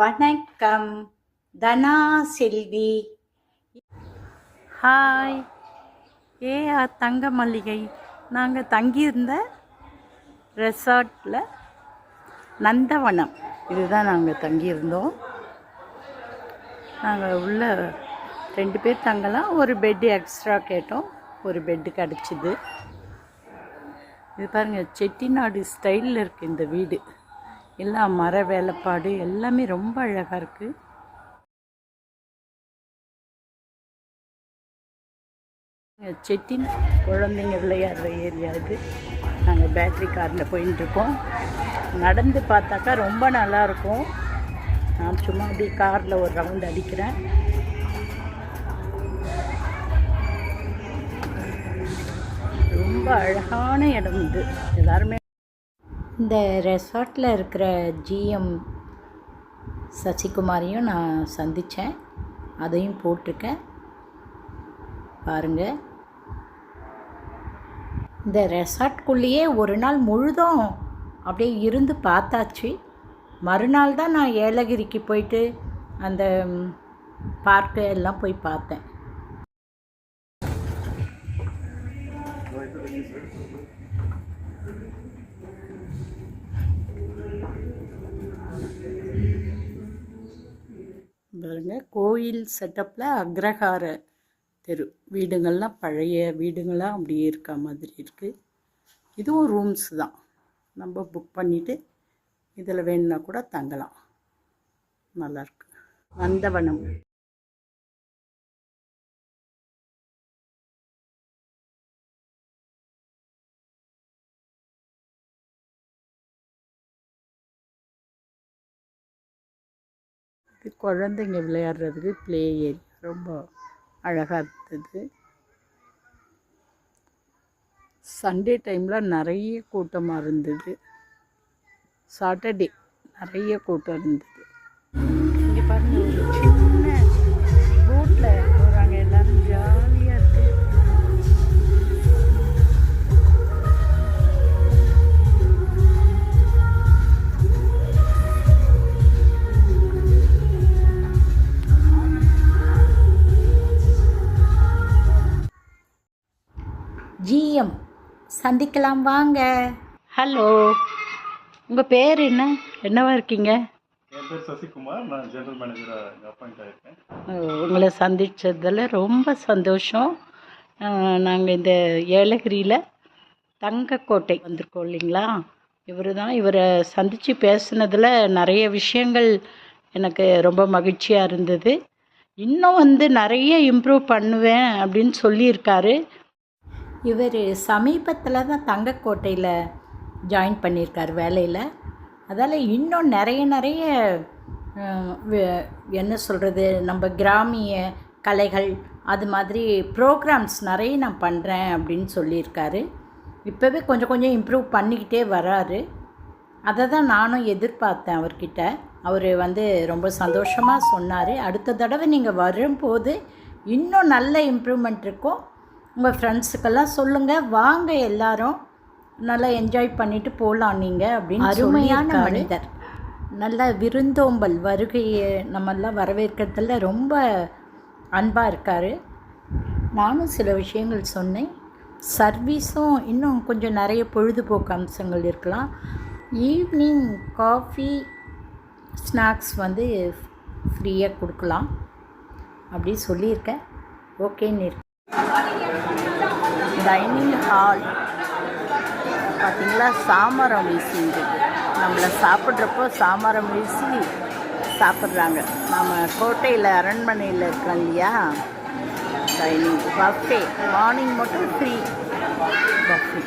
வணக்கம். தனா செல்வி. ஹாய் ஏ ஆ தங்க மல்லிகை நாங்கள் தங்கியிருந்த ரெசார்ட்டில் நந்தவனம். இதுதான் நாங்கள் தங்கியிருந்தோம். நாங்கள் உள்ள ரெண்டு பேர் தங்கலாம். ஒரு பெட்டு எக்ஸ்ட்ரா கேட்டோம். ஒரு பெட்டு கிடச்சிது. இது பாருங்கள் செட்டிநாடு ஸ்டைலில் இருக்குது இந்த வீடு. எல்லாம் மர வேலைப்பாடு எல்லாமே ரொம்ப அழகாக இருக்குது செட்டின் குழந்தைங்க விளையாடுற ஏரியா இது. நாங்கள் பேட்ரி காரில் போயிட்டுருக்கோம் நடந்து பார்த்தாக்கா ரொம்ப நல்லாயிருக்கும் நான் சும்மா அப்படியே காரில் ஒரு ரவுண்ட் அடிக்கிறேன். ரொம்ப அழகான இடம் இது. எல்லாருமே இந்த ரெசார்ட்டில் இருக்கிற ஜிஎம் சசிகுமாரையும் நான் சந்தித்தேன் அதையும் போட்டிருக்கேன். பாருங்கள் இந்த ரெசார்ட்குள்ளேயே ஒரு நாள் முழுதும் அப்படியே இருந்து பார்த்தாச்சு. மறுநாள் தான் நான் ஏலகிரிக்கு போயிட்டு அந்த பார்க்கு எல்லாம் போய் பார்த்தேன். பாருங்க. கோயில் செட்டப்பில் அக்ரஹார தெரு. வீடுங்கள்லாம் பழைய வீடுங்கள்லாம் அப்படியே இருக்க மாதிரி இருக்குது இதுவும் ரூம்ஸ் தான். நம்ம புக் பண்ணிவிட்டு இதில் வேணும்னா கூட தங்கலாம். நல்லாயிருக்கு நந்தவனம். குழந்தைங்க விளையாடுறதுக்கு ப்ளே ஏரியா ரொம்ப அழகாக இருந்தது. சண்டே டைமில் நிறைய கூட்டமாக இருந்தது. சாட்டர்டே நிறைய கூட்டம் இருந்தது. இங்கே பாருங்கள் ஜிஎம். சந்திக்கலாம் வாங்க. ஹலோ. உங்கள் பேர் என்ன? என்னவா இருக்கீங்க? என் பேர் சசிகுமார். நான் ஜெனரல் மேனேஜராக அப்பாயிண்ட் ஆகிருக்கேன் உங்களை சந்தித்ததில் ரொம்ப சந்தோஷம். நாங்கள் இந்த ஏலகிரியில் தங்கக்கோட்டை வந்திருக்கோம் இல்லைங்களா? இவர் தான் இவரை சந்தித்து பேசுனதில் நிறைய விஷயங்கள் எனக்கு ரொம்ப மகிழ்ச்சியாக இருந்தது. இன்னும் வந்து நிறைய இம்ப்ரூவ் பண்ணுவேன் அப்படின்னு சொல்லியிருக்காரு. இவர் சமீபத்தில் தான் தங்கக்கோட்டையில் ஜாயின் பண்ணியிருக்கார் வேலையில். அதால் இன்னும் நிறைய நிறைய என்ன சொல்கிறது நம்ம கிராமிய கலைகள் அது மாதிரி ப்ரோக்ராம்ஸ் நிறைய நான் பண்ணுறேன் அப்படின்னு சொல்லியிருக்காரு. இப்போவே கொஞ்சம் கொஞ்சம் இம்ப்ரூவ் பண்ணிக்கிட்டே வராரு. அதை தான் நானும் எதிர்பார்த்தேன் அவர்கிட்ட. அவர் வந்து ரொம்ப சந்தோஷமாக சொன்னார். அடுத்த தடவை நீங்கள் வரும்போது இன்னும் நல்ல இம்ப்ரூவ்மெண்ட் இருக்கும். உங்கள் ஃப்ரெண்ட்ஸுக்கெல்லாம் சொல்லுங்கள் வாங்க எல்லாரும். நல்லா என்ஜாய் பண்ணிட்டு போகலாம் நீங்கள் அப்படின்னு அருமையான மனிதர். நல்ல விருந்தோம்பல் வருகையை நம்மெல்லாம் வரவேற்கிறதுல ரொம்ப அன்பாக இருக்கார். நானும் சில விஷயங்கள் சொன்னேன். சர்வீஸும் இன்னும் கொஞ்சம் நிறைய பொழுதுபோக்கு அம்சங்கள் இருக்கலாம். ஈவினிங் காஃபி ஸ்நாக்ஸ் வந்து ஃப்ரீயாக கொடுக்கலாம். அப்படி சொல்லியிருக்கேன். ஓகேன்னு இருக்கு. டைனிங் ஹால் பார்த்தீங்களா சாமரம் வீசி இருக்குது நம்மளை சாப்பிட்றப்போ சாமரம் வீசி சாப்பிட்றாங்க. நம்ம கோட்டையில் அரண்மனையில் இருக்கோம் இல்லையா? டைனிங் பஃபே மார்னிங் மட்டும் ஃப்ரீ பஃபே